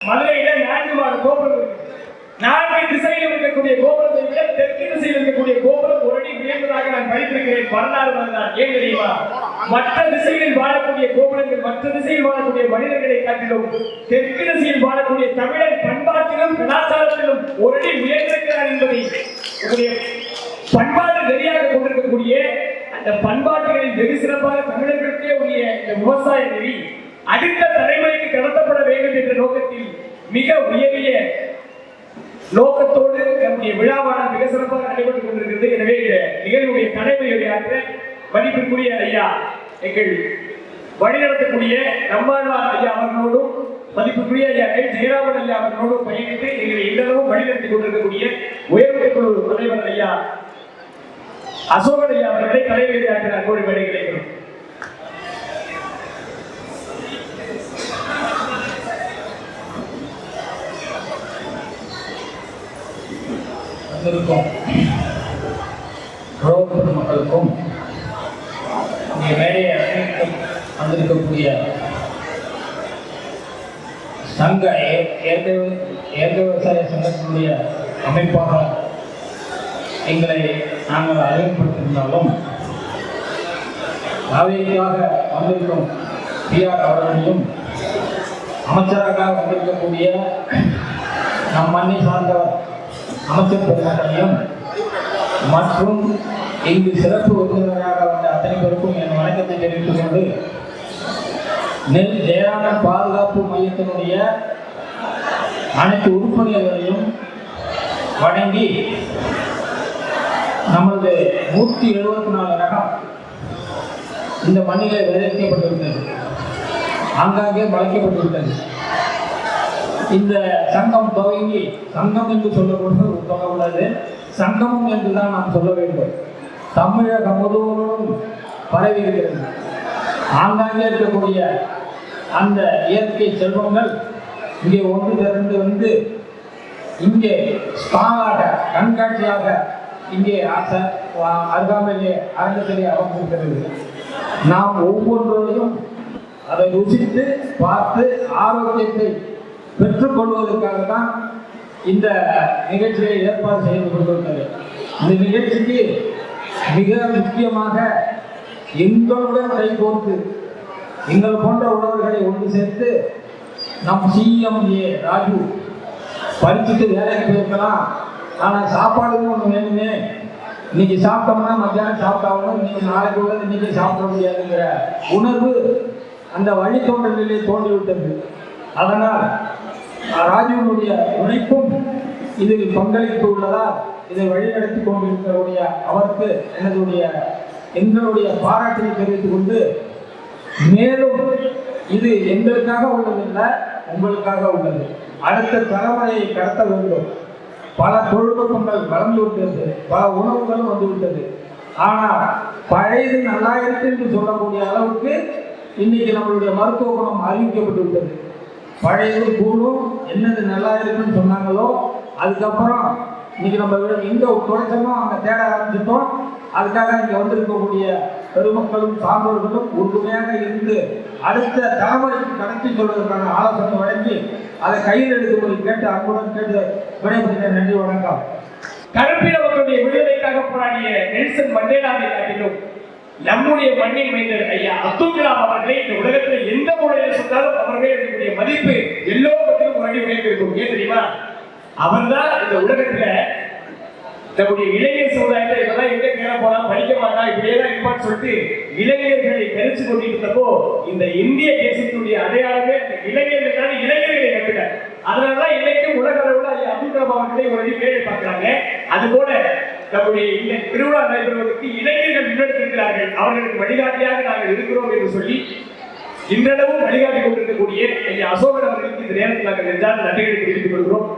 மதுரையில நான்கு மாத கோபுரம் இருக்கு. நான்கு திசையில் இருக்கக்கூடிய கோபுரத்தை விட தெற்கு திசையில் இருக்கக்கூடிய கோபுரம் ஒரு அடி உயர்ந்ததாக நான் படித்திருக்கிறேன். வரலாறு வரலாறு. ஏன் தெரியுமா? மற்ற திசையில் வாழக்கூடிய கோபுரங்கள் மற்ற திசையில் வாழக்கூடிய மனிதர்களை காட்டிலும் தெற்கு திசையில் வாழக்கூடிய தமிழர் பண்பாட்டிலும் கலாச்சாரத்திலும் ஒரு அடி உயர்ந்திருக்கிறார் என்பதை உங்களுடைய பண்பாடு நெறியாக கொண்டிருக்கக்கூடிய அந்த பண்பாட்டுகளில் வெகு சிறப்பாக தமிழர்களுக்கே உரிய இந்த விவசாய நெறி அடுத்த தலைமுறைக்கு கடத்தப்பட வேண்டும் என்ற நோக்கத்தில் மிக உயரிய நோக்கத்தோடு நம்முடைய விழாவான மிக சிறப்பாக நடைபெற்றுக் கொண்டிருக்கிறது. எனவே இந்த நிகழ்வுடைய தலைமையுரையாற்ற மதிப்பிற்குரிய ஐயா எங்கள் வழிநடத்தக்கூடிய நம்மாழ்வார் ஐயா அவர்களோடும் மதிப்புக்குரிய ஐயா எல் ஜெயராமன் ஐயா அவர்களோடும் பயணித்து எங்களை இல்லறவும் வழிநடத்திக் கொண்டிருக்கக்கூடிய உயர்வு குழு தலைவர் ஐயா அசோகன் ஐயா அவர்களை தலைமையுரையாற்ற அன்போடு மேடை கிடைக்கிறோம் வந்திருக்கும் மக்களுக்கும் இங்கே மேடையை அனைத்தும் வந்திருக்கக்கூடிய சங்க ஏந்த விவசாய சங்கத்தினுடைய அமைப்பாக எங்களை நாங்கள் அறிமுகப்படுத்தியிருந்தாலும் காவேரிக்காக வந்திருக்கும் பிஆர் அவர்களையும் அமைச்சராக வந்திருக்கக்கூடிய நம் மண்ணை சார்ந்தவர் அமைச்சர் பெருமக்களையும் மற்றும் இங்கு சிறப்பு விருந்தினராக வந்த அத்தனை பேருக்கும் என் வணக்கத்தை தெரிவித்துக் கொண்டு நெல் ஜெயான பாதுகாப்பு மையத்தினுடைய அனைத்து உறுப்பினர்களையும் வணங்கி நமது நூற்றி எழுபத்தி நாலு ரகம் இந்த மண்ணிலே விளைவிக்கப்பட்டிருந்தது ஆங்காங்கே வளைக்கப்பட்டுவிட்டது இந்த சங்கம் துவங்கி சங்கம் என்று சொல்லக்கூடாது சொல்லக்கூடாது சங்கமம் என்று தான் நாம் சொல்ல வேண்டும். தமிழகம் முழுவதும் பரவி இருக்கிறது ஆங்காங்கே இருக்கக்கூடிய அந்த இயற்கை செல்வங்கள் இங்கே ஒன்று திரண்டு வந்து இங்கே ஸ்பாங்காக கண்காட்சியாக இங்கே ஆசை அருகாமையிலே அரங்கத்திலே அமைந்திருக்கிறது. நாம் ஒவ்வொன்றையும் அதை ருசித்து பார்த்து ஆரோக்கியத்தை பெற்றுக்கொள்வதற்காக தான் இந்த நிகழ்ச்சியை ஏற்பாடு செய்து கொண்டிருந்தது இந்த நிகழ்ச்சிக்கு மிக முக்கியமாக எங்களுடன் கைகோர்த்து எங்கள் போன்ற உழவர்களை ஒன்று சேர்த்து நம் சிஎம் ஏ ராஜு படிச்சுட்டு வேலைக்கு போயிருக்கலாம். ஆனால் சாப்பாடுன்னு ஒன்று வேணுமே. இன்னைக்கு சாப்பிட்டோம்னா மத்தியானம் சாப்பிட்டாலும் இன்னைக்கு நாளைக்கு உள்ளது இன்னைக்கு சாப்பிட முடியாதுங்கிற உணர்வு அந்த வழித்தோன்றலிலே தோன்றிவிட்டது. அதனால் ராஜுவனுடைய உழைப்பும் இதில் பங்களிப்பு உள்ளதால் இதை வழிநடத்தி கொண்டிருக்கக்கூடிய அவருக்கு எனதுடைய எங்களுடைய பாராட்டினை தெரிவித்துக் கொண்டு மேலும் இது எங்களுக்காக உள்ளதில்லை உங்களுக்காக உள்ளது. அடுத்த தலைமுறையை கடத்த வேண்டும். பல தொழில்நுட்பங்கள் வளர்ந்து விட்டது பல உணவுகளும் வந்துவிட்டது ஆனால் பழையது நல்லா இருக்கு என்று சொல்லக்கூடிய அளவுக்கு இன்னைக்கு நம்மளுடைய மருத்துவ குணம் அறிவிக்கப்பட்டு விட்டது. பழையது கூடும் என்னது நல்லா இருக்குன்னு சொன்னாங்களோ அதுக்கப்புறம் இன்னைக்கு நம்ம வி- எங்க அங்கே தேட ஆரம்பிச்சிட்டோம். அதுக்காக இங்கே வந்திருக்கக்கூடிய பெருமக்களும் சான்றோர்களும் உறுதுணையாக இருந்து அடுத்த தலைமுறைக்கு கடத்தி சொல்வதற்கான ஆலோசனை வழங்கி அதை கையில் எடுக்கும்படி கேட்டு அன்புடன் கேட்டு விடைபெறுகிறேன். நன்றி வணக்கம். கருப்பின மக்களுடைய விடுதலைக்காக போராடிய நெல்சன் மண்டேலாவை காட்டிலும் நம்முடைய மண்ணின் மைந்தர் ஐயா அப்துல் கலாம் அவர்களை இந்த உலகத்தில் எந்த முறையில் சொன்னாலும் அவர்களே இருக்கக்கூடிய மதிப்பு எல்லோருக்கும் ஒரு அடி ஏன் தெரியுமா? அவர்தான் இந்த உலகத்துல நம்முடைய இளைஞர் சமுதாயத்தை இதெல்லாம் எங்க கேர போனா படிக்க மாட்டா இப்படியே தான் இருப்பான்னு சொல்லிட்டு இளைஞர்களை தெரிஞ்சு கொண்டிருந்தப்போ இந்த இந்திய தேசத்தினுடைய அடையாளமே அந்த இளைஞர்கள் தான் இளைஞர்களை கட்டுட்டார் அதனாலதான் இன்னைக்கும் உலக அளவுல ஐயா அப்துல் கலாம் அவர்களை ஒரு பேரை பார்க்கிறாங்க. அது போல நம்முடைய இந்த திருவிழா நடைபெறுவதற்கு இளைஞர்கள் முன்னெடுத்திருக்கிறார்கள் அவர்களுக்கு வழிகாட்டியாக நாங்கள் இருக்கிறோம் என்று சொல்லி இன்றளவும் வழிகாட்டி கொண்டிருக்கக்கூடிய ஐயா அசோகன் அவர்களுக்கு இந்த நேரத்தில் நாங்கள் நெஞ்சார்ந்த நன்றிகளை தெரிவித்துக் கொள்கிறோம்.